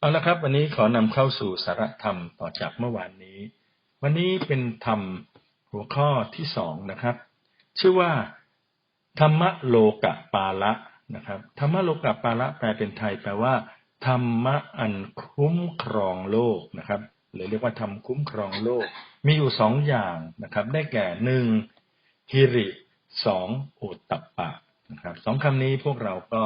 เอาละครับ วันนี้ขอนำเข้าสู่สาระธรรมต่อจากเมื่อวานนี้ วันนี้เป็นธรรมหัวข้อที่สองนะครับ ชื่อว่า ธรรมโลกะปาละนะครับ ธรรมโลกะปาละแปลเป็นไทยแปลว่า ธรรมะอันคุ้มครองโลกนะครับหรือเรียกว่าธรรมคุ้มครองโลก มีอยู่สองอย่างนะครับ ได้แก่หนึ่งฮิริสองโอตตัปปะนะครับสองคำนี้พวกเราก็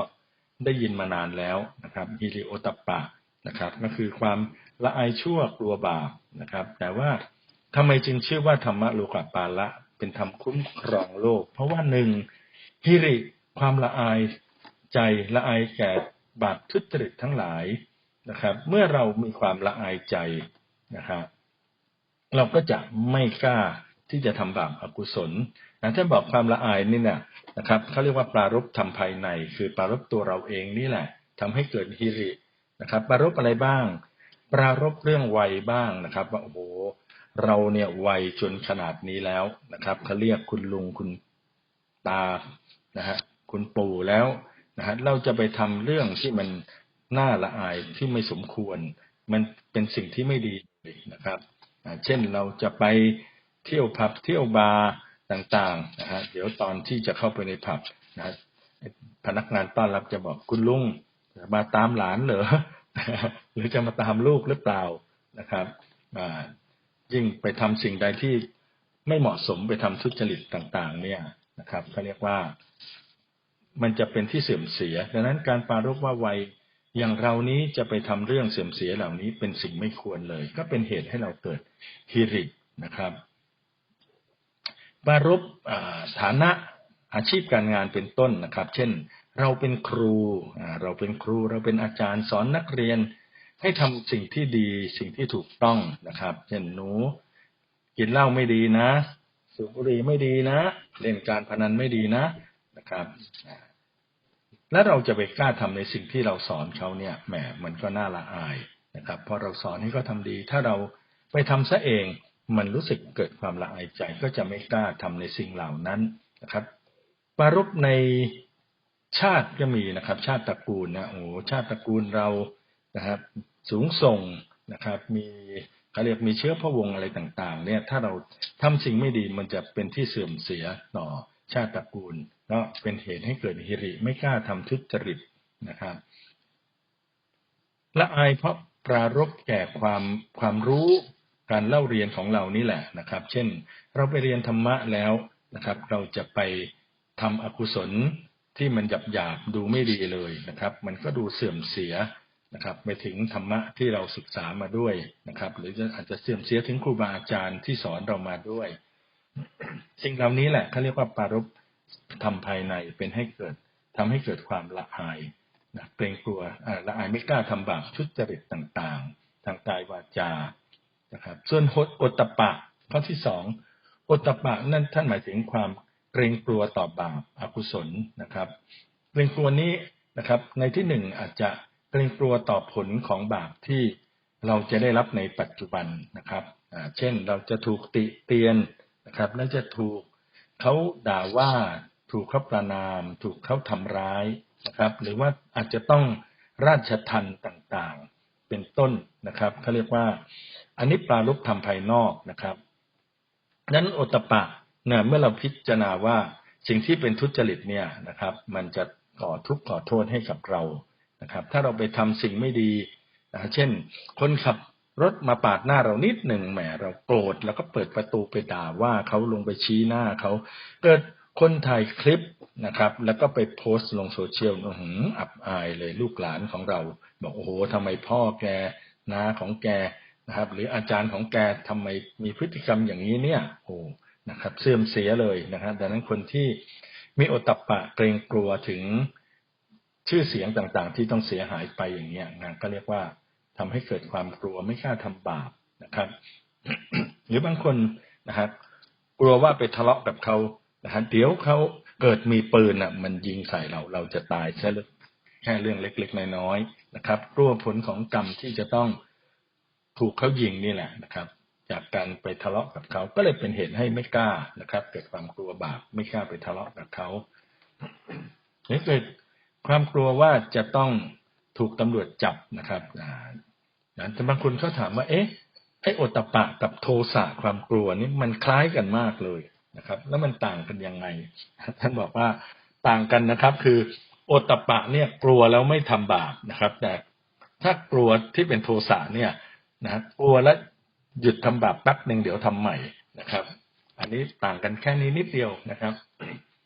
ได้ยินมานานแล้วนะครับฮิริโอตตัปปะ นะครับ ก็คือความละอายชั่วกลัวบาปนะครับ แต่ว่าทำไมจึงชื่อว่าธรรมะโลกปาละเป็นธรรมคุ้มครองโลก เพราะว่าหนึ่งฮิริความละอายใจละอายแก่บาปทุจริตทั้งหลายนะครับ เมื่อเรามีความละอายใจนะครับเราก็จะไม่กล้าที่จะทำบาปอกุศลนะถ้าบอกความละอายนี่เนี่ยนะครับเขาเรียกว่าปรารบทำภายใน คือปรารบตัวเราเองนี่แหละทำให้เกิดฮิริ นะครับปรารบอะไรบ้าง ปรารบเรื่องวัยบ้างนะครับ ว่าโอ้โหเราเนี่ยวัยจนขนาดนี้แล้วนะครับเขาเรียกคุณลุงคุณตานะฮะคุณปู่แล้วนะฮะเราจะไปทำเรื่องที่มันน่าละอายที่ไม่สมควร มันเป็นสิ่งที่ไม่ดีนะครับ เช่นเราจะไปเที่ยวผับเที่ยวบาร์ต่างๆนะฮะเดี๋ยวตอนที่จะเข้าไปในผับนะพนักงานต้อนรับจะบอกคุณลุงมาตามหลานเหรอ หรือจะมาตามลูกหรือเปล่านะครับยิ่งไปทำสิ่งใดที่ไม่เหมาะสมไปทำทุจริตต่าง ๆ เนี่ยนะครับเขาเรียกว่า มันจะเป็นที่เสื่อมเสีย ดังนั้นการปารบว่าวัยอย่างเรานี้จะไปทำเรื่องเสื่อมเสียเหล่านี้เป็นสิ่งไม่ควรเลย ก็เป็นเหตุให้เราเกิดฮิรินะครับปารบฐานะอาชีพการงานเป็นต้นนะครับ เช่น เราเป็นครูเราเป็นครูเราเป็นอาจารย์สอนนักเรียน ให้ทำสิ่งที่ดีสิ่งที่ถูกต้องนะครับเช่นหนูกินเหล้าไม่ดีนะ สูบบุหรี่ไม่ดีนะ เล่นการพนันไม่ดีนะนะครับ แล้วเราจะไปกล้าทำในสิ่งที่เราสอนเขาเนี่ยแหมมันก็น่าละอายนะครับพอเราสอนให้เขาทาดี ถ้าเราไปทำซะเอง มันรู้สึกเกิดความละอายใจก็จะไม่กล้าทำในสิ่งเหล่านั้นนะครับปารบใน ชาติก็มีนะครับ ชาติตระกูลนะโอ้ชาติตระกูลเรานะครับ สูงส่งนะครับ มีเขาเรียกมีเชื้อพระวงศ์อะไรต่าง ๆ เนี่ย ถ้าเราทำสิ่งไม่ดีมันจะเป็นที่เสื่อมเสียต่อชาติตระกูลก็เป็นเหตุให้เกิดฮิริ ไม่กล้าทำทุจริตนะครับละอายเพราะปรารบแก่ความความรู้การเล่าเรียนของเรานี่แหละนะครับ เช่น เราไปเรียนธรรมะแล้วนะครับ เราจะไปทำอกุศล ที่มันหยาบหยาบดูไม่ดีเลยนะครับ มันก็ดูเสื่อมเสียนะครับ ไปถึงธรรมะที่เราศึกษามาด้วยนะครับ หรืออาจจะเสื่อมเสียถึงครูบาอาจารย์ที่สอนเรามาด้วย สิ่งเหล่านี้แหละเขาเรียกว่าปารบทำภายในเป็นให้เกิดทำให้เกิดความละอายนะเกรงกลัวละอายไม่กล้าทำบาปชุดจริตต่างๆ ทางกายวาจานะครับ ส่วนโอตตปะข้อที่สองโอตตปะนั่นท่านหมายถึงความ เกรงกลัวต่อบาปอกุศลนะครับ เกรงกลัวนี้นะครับ ในที่หนึ่งอาจจะเกรงกลัวต่อผลของบาปที่เราจะได้รับในปัจจุบันนะครับเช่นเราจะถูกติเตียนนะครับ และจะถูกเขาด่าว่าถูกเขาประนาม ถูกเขาทำร้ายนะครับ หรือว่าอาจจะต้องราชทันต่างๆเป็นต้นนะครับเขาเรียกว่าอันนี้ปลาลุกทำภายนอกนะครับนั้นโอตปะ นี่ยเมื่อเราพิจารณาว่าสิ่งที่เป็นทุจริตเนี่ยนะครับ มันจะก่อทุกข์ก่อโทษให้กับเรานะครับ ถ้าเราไปทำสิ่งไม่ดีนะเช่น คนขับรถมาปาดหน้าเรานิดหนึ่งแหมเราโกรธแล้วก็เปิดประตูไปด่าว่าเขาลงไปชี้หน้าเขาเกิดคนถ่ายคลิปนะครับ แล้วก็ไปโพสต์ลงโซเชียลอืออับอายเลยลูกหลานของเรา บอกโอ้โหทำไมพ่อแกน้าของแกนะครับ หรืออาจารย์ของแกทำไมมีพฤติกรรมอย่างนี้เนี่ยโอ้ นะครับเสื่อมเสียเลยนะครับดังนั้นคนที่มีโอตัปปะเกรงกลัวถึงชื่อเสียงต่างๆ ที่ต้องเสียหายไปอย่างเงี้ยนะก็เรียกว่าทำให้เกิดความกลัวไม่กล้าทำบาปนะครับ หรือบางคนนะครับกลัวว่าไปทะเลาะกับเขานะฮะเดี๋ยวเขาเกิดมีปืนอะ มันยิงใส่เราเราจะตายแค่หรือแค่เรื่องเล็กๆน้อยๆนะครับกลัวผลของกรรมที่จะต้องถูกเขายิงนี่แหละนะครับ จากการไปทะเลาะกับเขา ก็เลยเป็นเหตุให้ไม่กล้านะครับ เกิดความกลัวบาปไม่กล้าไปทะเลาะกับเขาหรือเกิดความกลัวว่าจะต้องถูกตำรวจจับนะครับอ่าแต่บางคนเขาถามว่า เอ๊ะไอ้โอตปะกับโทสะความกลัวนี่มันคล้ายกันมากเลยนะครับ แล้วมันต่างกันยังไง ท่านบอกว่าต่างกันนะครับ คือโอตปะเนี่ยกลัวแล้วไม่ทำบาปนะครับ แต่ถ้ากลัวที่เป็นโทสะเนี่ยนะกลัวแล้ว หยุดทำบาปแป๊บหนึ่งเดี๋ยวทำใหม่นะครับ อันนี้ต่างกันแค่นี้นิดเดียวนะครับ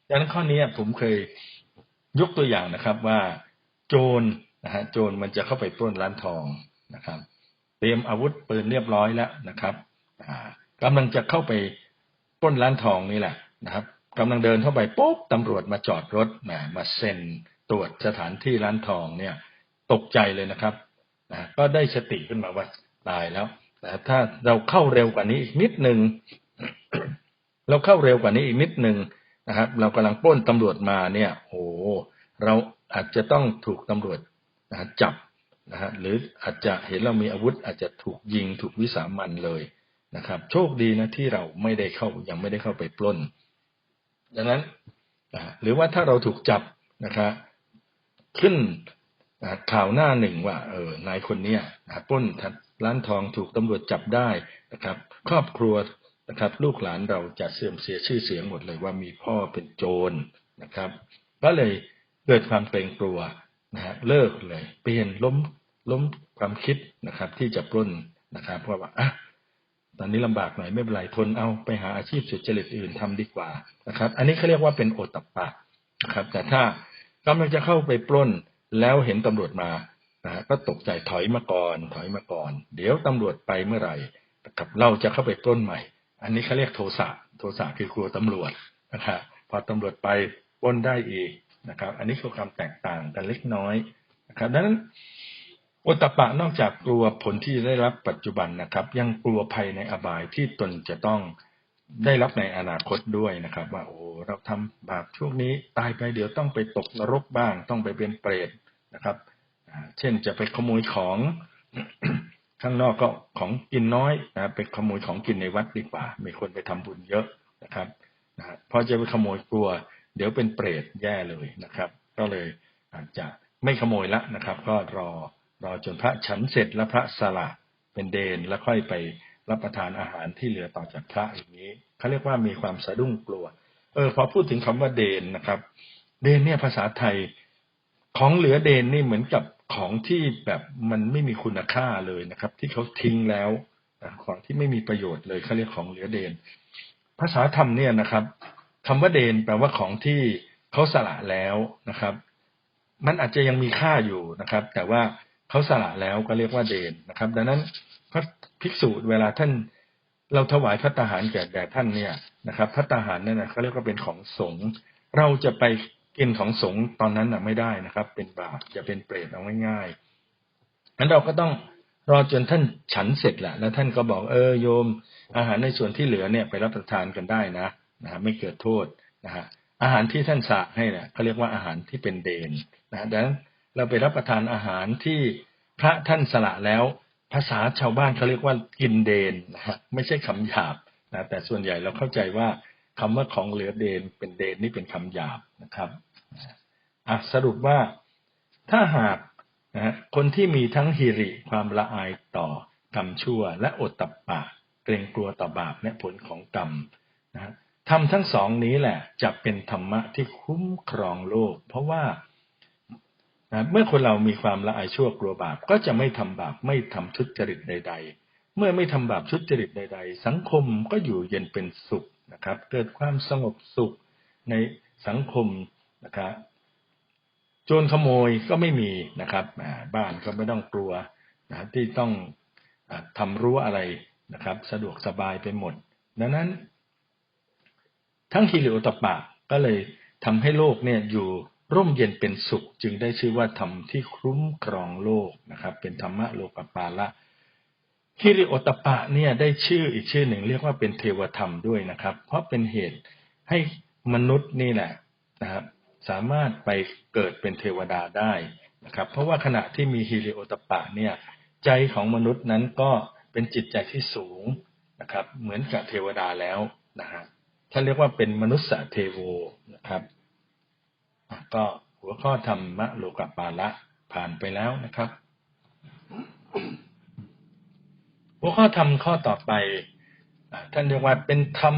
ดังนั้นข้อนี้ผมเคยยกตัวอย่างนะครับว่าโจรนะฮะโจรมันจะเข้าไปปล้นร้านทองนะครับ เตรียมอาวุธปืนเรียบร้อยแล้วนะครับกำลังจะเข้าไปปล้นร้านทองนี่แหละนะครับกำลังเดินเข้าไปปุ๊บตำรวจมาจอดรถมามาเซ็นตรวจสถานที่ร้านทองเนี่ย ตกใจเลยนะครับนะก็ได้สติขึ้นมาว่าตายแล้ว ถ้าเราเข้าเร็วกว่านี้อีกนิดหนึ่งเราเข้าเร็วกว่านี้อีกนิดหนึ่งนะครับ เรากำลังป้นตำรวจมาเนี่ยโอ้เราอาจจะต้องถูกตำรวจนะจับนะฮะหรืออาจจะเห็นเรามีอาวุธ อาจจะถูกยิงถูกวิสามันเลยนะครับ โชคดีนะที่เราไม่ได้เข้ายังไม่ได้เข้าไปปล้น ดังนั้นหรือว่าถ้าเราถูกจับนะครับขึ้น ข่าวหน้าหนึ่งว่าเออนายคนนี้ปล้นร้านทองถูกตำรวจจับได้นะครับ ครอบครัวนะครับ ลูกหลานเราจะเสื่อมเสียชื่อเสียงหมดเลยว่ามีพ่อเป็นโจรนะครับ ก็เลยเกิดความเกรงกลัวนะฮะเลิกเลย เปลี่ยนล้มล้มความคิดนะครับ ที่จะปล้นนะครับเพราะว่าอะตอนนี้ลำบากหน่อยไม่เป็นไรทนเอาไปหาอาชีพสุจริตอื่นทำดีกว่านะครับ อันนี้เขาเรียกว่าเป็นโอตัปปะนะครับ แต่ถ้ากำลังจะเข้าไปปล้น แล้วเห็นตำรวจมานะฮะก็ตกใจถอยมาก่อน ถอยมาก่อน เดี๋ยวตำรวจไปเมื่อไหร่นะครับเราจะเข้าไปปล้นใหม่ อันนี้เขาเรียกโทสะโทสะคือกลัวตำรวจนะครับพอตำรวจไปปล้นได้อีกนะครับ อันนี้คือความแตกต่างกันเล็กน้อยนะครับดังนั้นโอตปะนอกจากกลัวผลที่ได้รับปัจจุบันนะครับ ยังกลัวภัยในอบายที่ตนจะต้องได้รับในอนาคตด้วยนะครับ ว่าโอ้เราทำบาปช่วงนี้ตายไปเดี๋ยวต้องไปตกนรกบ้าง ต้องไปเป็นเปรต นะครับ เช่นจะไปขโมยของข้างนอกก็ของกินน้อยนะไปขโมยของกินในวัดดีกว่า มีคนไปทำบุญเยอะนะครับนะพอจะไปขโมยกลัว เดี๋ยวเป็นเปรตแย่เลยนะครับ ก็เลยอาจจะไม่ขโมยละนะครับ ก็รอรอจนพระฉันเสร็จแล้วพระสละเป็นเดนแล้วค่อยไปรับประทานอาหารที่เหลือต่อจากพระอย่างนี้เขาเรียกว่ามีความสะดุ้งกลัว เออพอพูดถึงคำว่าเดนนะครับ เดนเนี่ยภาษาไทย ของเหลือเดนนี่เหมือนกับของที่แบบมันไม่มีคุณค่าเลยนะครับ ที่เขาทิ้งแล้วของที่ไม่มีประโยชน์เลยเขาเรียกของเหลือเดน ภาษาธรรมเนี่ยนะครับคำว่าเดนแปลว่าของที่เขาสละแล้วนะครับ มันอาจจะยังมีค่าอยู่นะครับ แต่ว่าเขาสละแล้วก็เรียกว่าเดนนะครับ ดังนั้นพระภิกษุเวลาท่านเราถวายพระตาหารแก่แด่ท่านเนี่ยนะครับพระตาหารนั่นนะเขาเรียกว่าเป็นของสงฆ์เราจะไป กินของสงฆ์ตอนนั้นนะไม่ได้นะครับ เป็นบาปจะเป็นเปรตเอาง่ายๆนั้นเราก็ต้องรอจนท่านฉันเสร็จแหละแล้วท่านก็บอกเออโยม อาหารในส่วนที่เหลือเนี่ยไปรับประทานกันได้นะนะฮะไม่เกิดโทษนะฮะอาหารที่ท่านสะให้เนี่ยเขาเรียกว่าอาหารที่เป็นเดนนะดังนั้นเราไปรับประทานอาหารที่พระท่านสละแล้ว ภาษาชาวบ้านเขาเรียกว่ากินเดนนะฮะไม่ใช่คำหยาบนะแต่ส่วนใหญ่เราเข้าใจว่าคำว่าของเหลือเดนเป็นเดนนี่เป็นคำหยาบนะครับ อะสรุปว่าถ้าหากนะคนที่มีทั้งฮิริความละอายต่อกรรมชั่ว และอดตับปะเกรงกลัวต่อบาปและผลของกรรมนะทำทั้งสองนี้แหละ จะเป็นธรรมะที่คุ้มครองโลก เพราะว่าเมื่อคนเรามีความละอายชั่วกลัวบาป ก็จะไม่ทำบาปไม่ทำทุจริตใด ๆ เมื่อไม่ทำบาปทุจริตใด ๆ สังคมก็อยู่เย็นเป็นสุขนะครับ เกิดความสงบสุขในสังคม นะครับโจรขโมยก็ไม่มีนะครับบ้านก็ไม่ต้องกลัวนะที่ต้องทำรั้วอะไรนะครับ สะดวกสบายไปหมด ดังนั้น ทั้งฮิริโอตปะก็เลยทำให้โลกเนี่ยอยู่ร่มเย็นเป็นสุข จึงได้ชื่อว่าธรรมที่คุ้มครองโลกนะครับ เป็นธรรมะโลกปาละฮิริโอตปะเนี่ยได้ชื่ออีกชื่อหนึ่งเรียกว่าเป็นเทวธรรมด้วยนะครับ เพราะเป็นเหตุให้มนุษย์นี่แหละนะครับ สามารถไปเกิดเป็นเทวดาได้นะครับ เพราะว่าขณะที่มีฮิริโอตปะเนี่ยใจของมนุษย์นั้นก็เป็นจิตใจที่สูงนะครับ เหมือนกับเทวดาแล้วนะฮะท่านเรียกว่าเป็นมนุษย์เทโวนะครับ ก็หัวข้อธรรมะโลกปาละผ่านไปแล้วนะครับ หัวข้อธรรมข้อต่อไปท่านเรียกว่าเป็นธรรม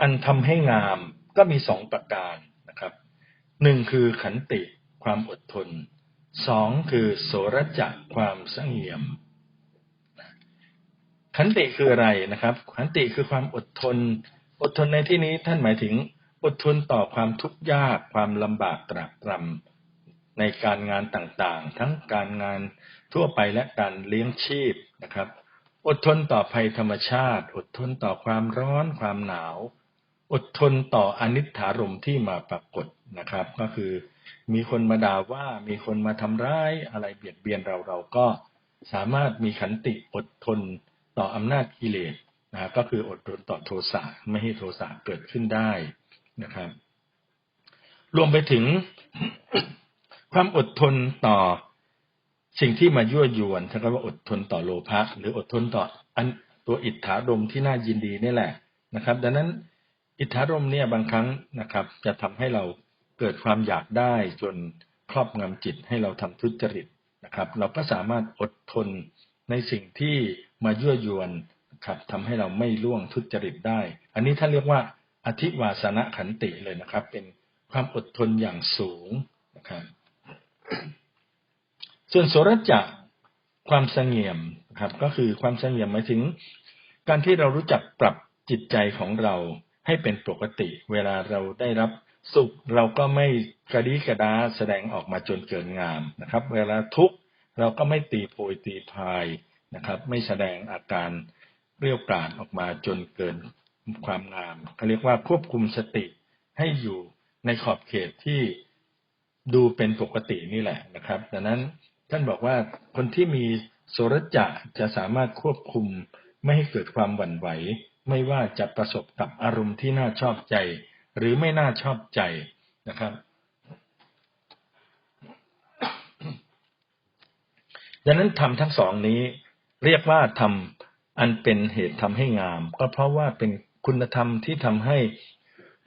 อันทำให้งามก็มีสองประการ หนึ่งคือขันติความอดทนสองคือโสรจะความสงเงียม ขันติคืออะไรนะครับ ขันติคือความอดทน อดทนในที่นี้ท่านหมายถึงอดทนต่อความทุกข์ยากความลำบากตรากตรำในการงานต่างๆ ทั้งการงานทั่วไปและการเลี้ยงชีพนะครับ อดทนต่อภัยธรรมชาติ อดทนต่อความร้อนความหนาว อดทนต่ออนิจฐารมที่มาปรากฏ นะครับ ก็คือมีคนมาด่าว่ามีคนมาทำร้ายอะไรเบียดเบียนเราเราก็สามารถมีขันติอดทนต่ออำนาจกิเลสนะก็คืออดทนต่อโทสะไม่ให้โทสะเกิดขึ้นได้นะครับ รวมไปถึงความอดทนต่อสิ่งที่มายั่วยวนถ้าก็ว่าอดทนต่อโลภะหรืออดทนต่ออันตัวอิทธารมที่น่ายินดีนี่แหละนะครับ ดังนั้นอิทธารมเนี่ยบางครั้งนะครับ จะทำให้เรา เกิดความอยากได้จนครอบงำจิตให้เราทำทุจริตนะครับ เราก็สามารถอดทนในสิ่งที่มายั่วยวนครับทำให้เราไม่ล่วงทุจริตได้ อันนี้ท่านเรียกว่าอธิวาสนขันติเลยนะครับ เป็นความอดทนอย่างสูงนะครับ ส่วนโสรจะความเสงี่ยมครับ ก็คือความเสงี่ยมหมายถึง การที่เรารู้จักปรับจิตใจของเราให้เป็นปกติ เวลาเราได้รับ สุขเราก็ไม่กระดีกระดาแสดงออกมาจนเกินงามนะครับ เวลาทุกข์เราก็ไม่ตีโพยตีพายนะครับ ไม่แสดงอาการเรียวกราดออกมาจนเกินความงามเขาเรียกว่าควบคุมสติให้อยู่ในขอบเขตที่ดูเป็นปกตินี่แหละนะครับดังนั้นท่านบอกว่าคนที่มีโสรจะจะสามารถควบคุมไม่ให้เกิดความหวั่นไหว ไม่ว่าจะประสบกับอารมณ์ที่น่าชอบใจ หรือไม่น่าชอบใจนะครับ ดังนั้นทำทั้งสองนี้ เรียกว่าทำอันเป็นเหตุทำให้งาม ก็เพราะว่าเป็นคุณธรรมที่ทำให้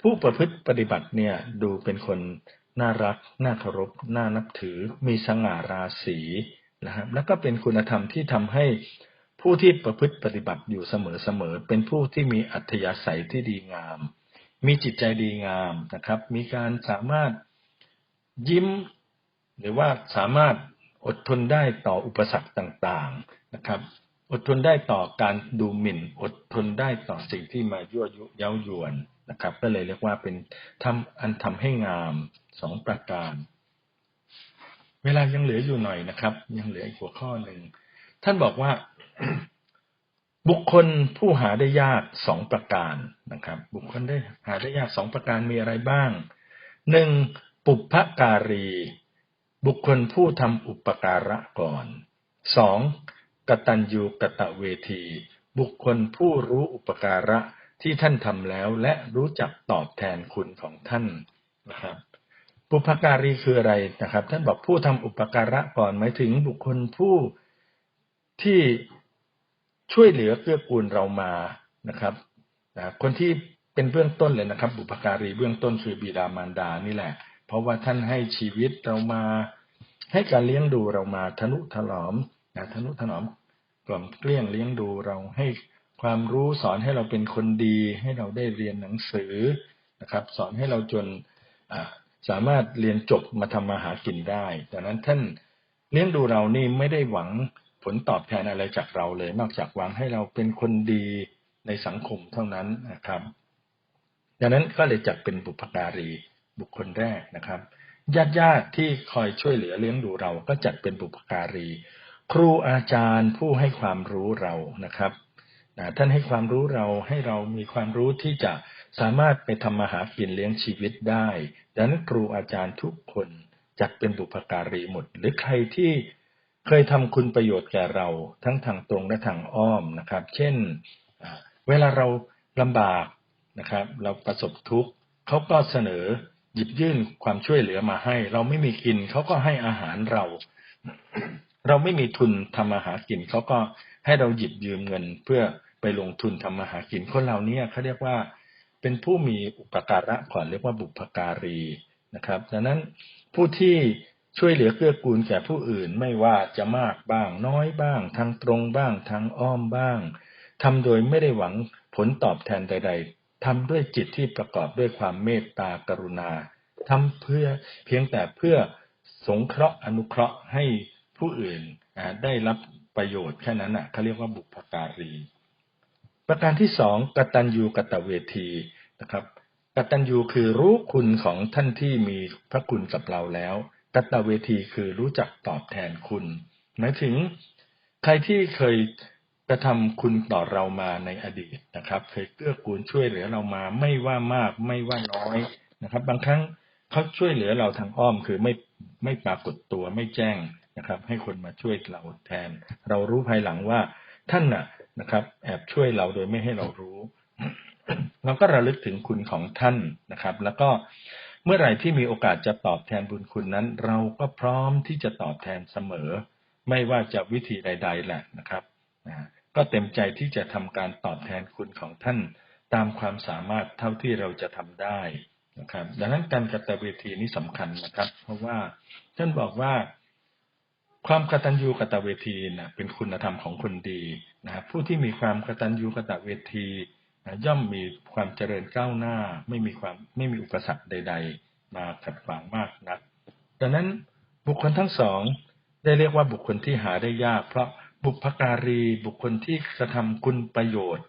ผู้ประพฤติปฏิบัติเนี่ยดูเป็นคนน่ารัก น่าเคารพ น่านับถือ มีสง่าราศีนะครับ แล้วก็เป็นคุณธรรมที่ทำให้ผู้ที่ประพฤติปฏิบัติอยู่เสมอๆ เป็นผู้ที่มีอัธยาศัยที่ดีงาม มีจิตใจดีงามนะครับ มีการสามารถยิ้ม หรือว่าสามารถอดทนได้ต่ออุปสรรคต่างๆนะครับ อดทนได้ต่อการดูหมิ่น อดทนได้ต่อสิ่งที่มายั่วยุเย้ายวนนะครับ ก็เลยเรียกว่าเป็นทำอันทำให้งามสองประการ เวลายังเหลืออยู่หน่อยนะครับ ยังเหลืออีกหัวข้อหนึ่งท่านบอกว่า บุคคลผู้หาได้ยากสองประการนะครับ บุคคลได้หาได้ยากสองประการมีอะไรบ้างหนึ่งปุพการี บุคคลผู้ทำอุปการะก่อนสองกตัญญูกตะเวที บุคคลผู้รู้อุปการะที่ท่านทำแล้วและรู้จักตอบแทนคุณของท่านนะครับปุพการีคืออะไรนะครับ ท่านบอกผู้ทำอุปการะก่อนหมายถึงบุคคลผู้ที่ ช่วยเหลือเกื้อกูลเรามานะครับนะคนที่เป็นเบื้องต้นเลยนะครับ บุพการีเบื้องต้นคือบิดามารดานี่แหละ เพราะว่าท่านให้ชีวิตเรามา ให้การเลี้ยงดูเรามาทนุถนอมนะทนุถนอมกล่อมเกลี้ยงเลี้ยงดูเราให้ความรู้สอนให้เราเป็นคนดี ให้เราได้เรียนหนังสือนะครับ สอนให้เราจนสามารถเรียนจบมาทำมาหากินได้ดังนั้นท่านเลี้ยงดูเรานี่ไม่ได้หวัง ผลตอบแทนอะไรจากเราเลย นอกจากหวังให้เราเป็นคนดีในสังคมเท่านั้นนะครับดังนั้นก็เลยจัดเป็นบุพการีบุคคลแรกนะครับญาติญาติที่คอยช่วยเหลือเลี้ยงดูเรา ก็จัดเป็นบุพการี ครูอาจารย์ผู้ให้ความรู้เรานะครับท่านให้ความรู้เราให้เรามีความรู้ที่จะสามารถไปทำมาหากินเลี้ยงชีวิตได้ดังนั้นครูอาจารย์ทุกคนจัดเป็นบุพการีหมด หรือใครที่ เคยทำคุณประโยชน์แก่เราทั้งทางตรงและทางอ้อมนะครับ เช่น เวลาเราลำบากนะครับ เราประสบทุกข์เขาก็เสนอหยิบยื่นความช่วยเหลือมาให้ เราไม่มีกินเขาก็ให้อาหารเรา เราไม่มีทุนทำมาหากินเขาก็ให้เราหยิบยืมเงินเพื่อไปลงทุนทำมาหากินคนเหล่านี้เขาเรียกว่าเป็นผู้มีอุปการะก่อนเรียกว่าบุพการีนะครับ ดังนั้นผู้ที่ ช่วยเหลือเกื้อกูลแก่ผู้อื่นไม่ว่าจะมากบ้าง น้อยบ้าง ทางตรงบ้าง ทางอ้อมบ้างทำโดยไม่ได้หวังผลตอบแทนใด ๆทำด้วยจิตที่ประกอบด้วยความเมตตากรุณาทำเพื่อเพียงแต่เพื่อสงเคราะห์อนุเคราะห์ให้ผู้อื่นได้รับประโยชน์แค่นั้นอะเขาเรียกว่าบุพการี ประการที่สองกตัญญูกตเวทีนะครับ กตัญญูคือรู้คุณของท่านที่มีพระคุณกับเราแล้ว กตเวทีคือรู้จักตอบแทนคุณหมายถึงใครที่เคยกระทำคุณต่อเรามาในอดีตนะครับ เคยเกื้อกูลช่วยเหลือเรามาไม่ว่ามากไม่ว่าน้อยนะครับ บางครั้งเขาช่วยเหลือเราทางอ้อมคือไม่ไม่ปรากฏตัวไม่แจ้งนะครับ ให้คนมาช่วยเราแทน เรารู้ภายหลังว่าท่านน่ะนะครับ แอบช่วยเราโดยไม่ให้เรารู้เราก็ระลึกถึงคุณของท่านนะครับ แล้วก็ เมื่อไหร่ที่มีโอกาสจะตอบแทนบุญคุณนั้น เราก็พร้อมที่จะตอบแทนเสมอ ไม่ว่าจะวิธีใด ๆแหละนะครับก็เต็มใจที่จะทำการตอบแทนคุณของท่าน ตามความสามารถเท่าที่เราจะทำได้นะครับ ดังนั้นการกตเวทีนี้สำคัญนะครับ เพราะว่าท่านบอกว่าความกตัญญูกตเวทีนะเป็นคุณธรรมของคนดีนะผู้ที่มีความกตัญญูกตเวที ย่อมมีความเจริญก้าวหน้าไม่มีความไม่มีอุปสรรคใด ๆ มาขัดขวางมากนัก ดังนั้นบุคคลทั้งสองได้เรียกว่าบุคคลที่หาได้ยาก เพราะบุพการีบุคคลที่กระทำคุณประโยชน์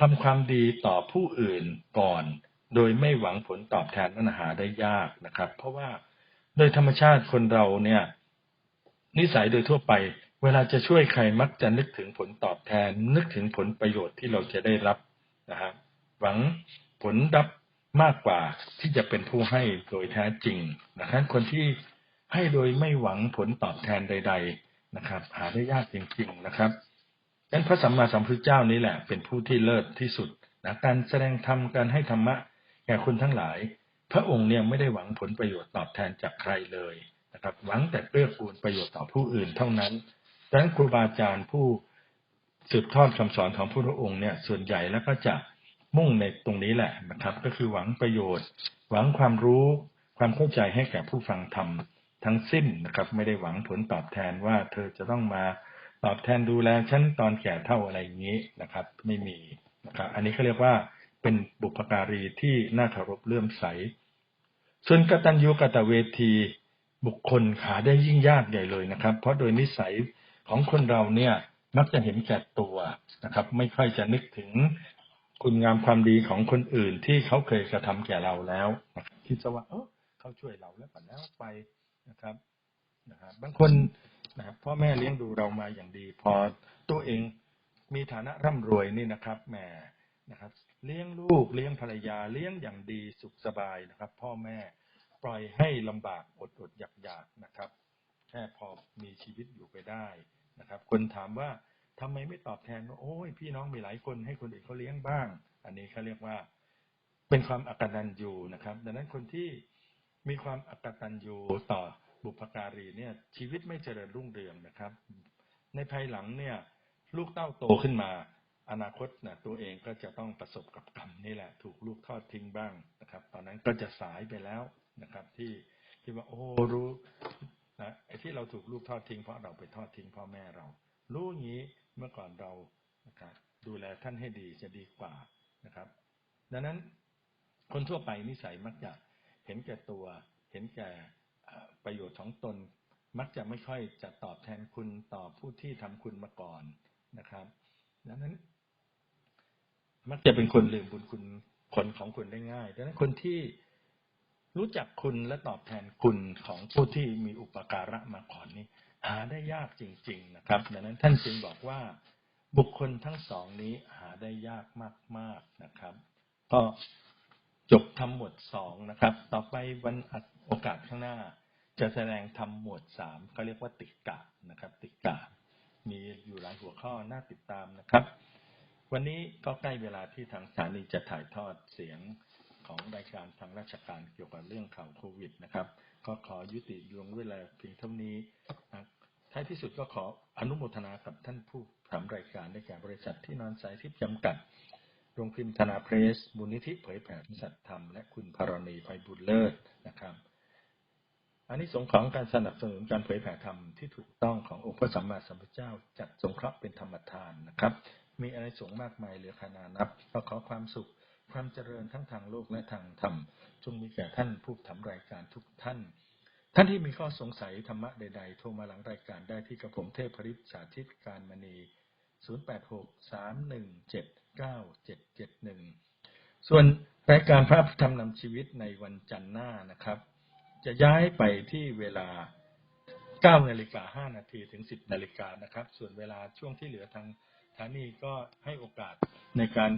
ทำความดีต่อผู้อื่นก่อน โดยไม่หวังผลตอบแทนนั้นหาได้ยากนะครับ เพราะว่าโดยธรรมชาติคนเราเนี่ย นิสัยโดยทั่วไป เวลาจะช่วยใครมักจะนึกถึงผลตอบแทน นึกถึงผลประโยชน์ที่เราจะได้รับ นะฮะหวังผลดับมากกว่าที่จะเป็นผู้ให้โดยแท้จริงนะครับคนที่ให้โดยไม่หวังผลตอบแทนใด ๆนะครับ หาได้ยากจริง ๆนะครับดังนั้นพระสัมมาสัมพุทธเจ้านี้แหละ เป็นผู้ที่เลิศที่สุดนะการแสดงธรรมการให้ธรรมะแก่คนทั้งหลาย พระองค์เนี่ยไม่ได้หวังผลประโยชน์ตอบแทนจากใครเลยนะครับ หวังแต่เพื่อกูลประโยชน์ต่อผู้อื่นเท่านั้นดังนั้นครูบาอาจารย์ผู้ สืบทอดคำสอนของพระองค์เนี่ยส่วนใหญ่แล้วก็จะมุ่งในตรงนี้แหละนะครับ ก็คือหวังประโยชน์ หวังความรู้ความเข้าใจให้แก่ผู้ฟังธรรมทั้งสิ้นนะครับ ไม่ได้หวังผลตอบแทนว่า เธอจะต้องมาตอบแทนดูแลฉันตอนแก่เท่าอะไรอย่างนี้นะครับ ไม่มีนะครับ อันนี้เขาเรียกว่าเป็นบุพการีที่น่าเคารพเลื่อมใส ส่วนกตัญญูกตเวทีบุคคลหาได้ยิ่งยากใหญ่เลยนะครับ เพราะโดยนิสัยของคนเราเนี่ย มักจะเห็นแก่ตัวนะครับ ไม่ค่อยจะนึกถึงคุณงามความดีของคนอื่นที่เขาเคยกระทำแก่เราแล้วคิดซะว่าเออเขาช่วยเราแล้วปัดแล้วไปนะครับนะครับบางคนนะครับพ่อแม่เลี้ยงดูเรามาอย่างดี พอตัวเองมีฐานะร่ำรวยนี่นะครับแม่นะครับ เลี้ยงลูกเลี้ยงภรรยาเลี้ยงอย่างดีสุขสบายนะครับ พ่อแม่ปล่อยให้ลำบากอดอดอยากอยากนะครับ แค่พอมีชีวิตอยู่ไปได้ นะครับ คนถามว่าทำไมไม่ตอบแทนว่าโอ้ยพี่น้องมีหลายคนให้คนอื่นเขาเลี้ยงบ้าง อันนี้เขาเรียกว่าเป็นความอักตันยูนะครับ ดังนั้นคนที่มีความอักตันยูต่อบุพการีเนี่ย ชีวิตไม่เจริญรุ่งเรืองนะครับ ในภายหลังเนี่ย ลูกเต้าโตขึ้นมา อนาคตนะตัวเองก็จะต้องประสบกับกรรมนี่แหละ ถูกลูกทอดทิ้งบ้างนะครับ ตอนนั้นก็จะสายไปแล้วนะครับ ที่ที่ว่าโอ้รู้ นะไอ้ที่เราถูกลูกทอดทิ้งเพราะเราไปทอดทิ้งพ่อแม่เรา รู้อย่างนี้เมื่อก่อนเรานะครับดูแลท่านให้ดีจะดีกว่านะครับ ดังนั้นคนทั่วไปนิสัยมักจะเห็นแก่ตัว เห็นแก่ประโยชน์ของตน มักจะไม่ค่อยจะตอบแทนคุณต่อผู้ที่ทำคุณมาก่อนนะครับ ดังนั้น มักจะเป็นคนลืมบุญคุณคนของคุณได้ง่าย ดังนั้นคนที่ รู้จักคุณและตอบแทนคุณของผู้ที่มีอุปการะมาก่อนนี้ หาได้ยากจริง ๆ นะครับ ดังนั้นท่านจึงบอกว่า บุคคลทั้งสองนี้หาได้ยากมาก ๆนะครับ ก็จบทำหมวดสองนะครับ ต่อไปวันโอกาสข้างหน้า จะแสดงทำหมวดสามก็เรียกว่าติกะนะครับ ติกะ มีอยู่หลายหัวข้อน่าติดตามนะครับ วันนี้ก็ใกล้เวลาที่ทางสถานีจะถ่ายทอดเสียง ของรายการทางราชการเกี่ยวกับเรื่องข่าวโควิดนะครับ ก็ขอยุติลงเวลาเพียงเท่านี้ท้ายที่สุดก็ขออนุโมทนากับท่านผู้ทำรายการได้แก่บริษัทที่นอนสายทิพย์จำกัด โรงพิมพ์ธนาเพรสมูลนิธิเผยแผ่สัตธรรม และคุณพารณีไพบุญเลิศนะครับอันนี้สงของการสนับสนุนการเผยแผ่ธรรมที่ถูกต้องขององค์พระสัมมาสัมพุทธเจ้าจัดสงเคราะห์เป็นธรรมทานนะครับ มีอะไรสงมากมายเหลือขนานับก็ขอความสุข ความเจริญทั้งทางโลกและทางธรรมจงมีแก่ท่านผู้ทำรายการทุกท่าน ท่านที่มีข้อสงสัยธรรมะใด ๆ โทรมาหลังรายการได้ที่กระผมเทพพริชสาธิตการมณี 0863179771 ส่วนรายการพระธรรมนำชีวิตในวันจันทร์หน้านะครับ จะย้ายไปที่เวลา9นาฬิกา5นาทีถึง 10นาฬิกานะครับ ส่วนเวลาช่วงที่เหลือทาง ถานีก็ให้โอกาสในการ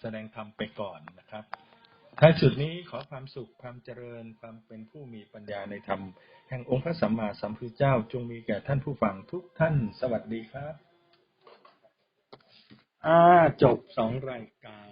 แสดงธรรมไปก่อนนะครับท้ายสุดนี้ขอความสุขความเจริญความเป็นผู้มีปัญญาในธรรม แห่งองค์พระสัมมาสัมพุทธเจ้าจงมีแก่ท่านผู้ฟังทุกท่านสวัสดีครับ อ่าจบสองรายการ